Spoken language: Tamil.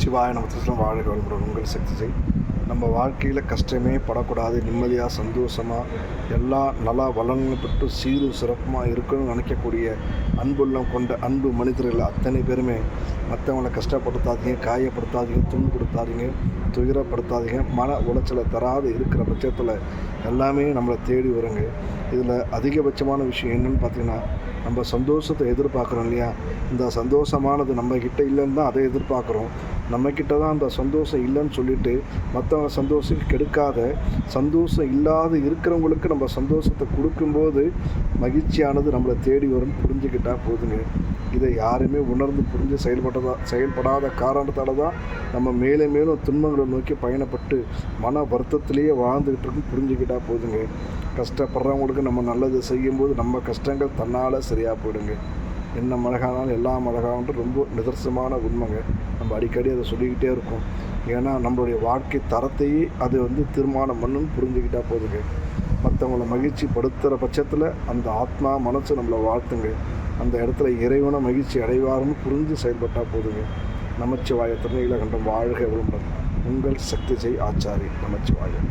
நமச்சிவாய நமத்திரம் வாழ வளமுடன். உங்கள் சக்தி செய். நம்ம வாழ்க்கையில் கஷ்டமே படக்கூடாது நிம்மதியாக சந்தோஷமாக எல்லா நல வளங்களும் பெற்று சீரும் சிறப்புமாக இருக்கணும்னு நினைக்கக்கூடிய அன்புள்ளம் கொண்ட அன்பு மனிதர்கள் அத்தனை பேருமே மற்றவங்களை கஷ்டப்படுத்தாதீங்க காயப்படுத்தாதீங்க துன்புறுத்தாதீங்க துயரப்படுத்தாதீங்க மன உளைச்சலை தராது இருக்கிற பட்சத்தில் எல்லாமே நம்மளை தேடி வருங்க. இதில் அதிகபட்சமான விஷயம் என்னென்னு பார்த்தீங்கன்னா நம்ம சந்தோஷத்தை எதிர்பார்க்குறோம் இல்லையா? இந்த சந்தோஷமானது நம்ம இல்லைன்னு தான் அதை எதிர்பார்க்குறோம். நம்மக்கிட்ட தான் அந்த சந்தோஷம் இல்லைன்னு சொல்லிட்டு மற்றவங்க சந்தோஷம் கெடுக்காத சந்தோஷம் இல்லாத இருக்கிறவங்களுக்கு நம்ம சந்தோஷத்தை கொடுக்கும்போது மகிழ்ச்சியானது நம்மளை தேடி வரும்னு புரிஞ்சுக்கிட்டால் போதுங்க. இதை யாருமே உணர்ந்து புரிஞ்சு செயல்பட்டதா செயல்படாத காரணத்தால் தான் நம்ம மேலும் மேலும் துன்பங்களை நோக்கி பயணப்பட்டு மன வருத்தத்திலேயே வாழ்ந்துக்கிட்டு இருக்கும் புரிஞ்சுக்கிட்டா போதுங்க. கஷ்டப்படுறவங்களுக்கு நம்ம நல்லது செய்யும்போது நம்ம கஷ்டங்கள் தன்னால் சரியாக போயிடுங்க. என்ன மழகானாலும் எல்லா மழகான்ட்டு ரொம்ப நிதர்சனமான உண்மைங்க. நம்ம அடிக்கடி அதை சொல்லிக்கிட்டே இருக்கோம். ஏன்னா நம்மளுடைய வாழ்க்கை தரத்தையே அது வந்து தீர்மானம் பண்ணுன்னு புரிஞ்சுக்கிட்டா போதுங்க. மற்றவங்கள மகிழ்ச்சி படுத்துகிற பட்சத்தில் அந்த ஆத்மா மனசு நம்மளை வாழ்த்துங்க. அந்த இடத்துல இறைவனை மகிழ்ச்சி அடைவார்னு புரிஞ்சு செயல்பட்டால் போதுங்க. நமச்சிவாய திருநீலகண்டம் வாழ்க விளம்பரம் உங்கள் சக்தி செய் ஆச்சாரி நமச்சிவாயம்.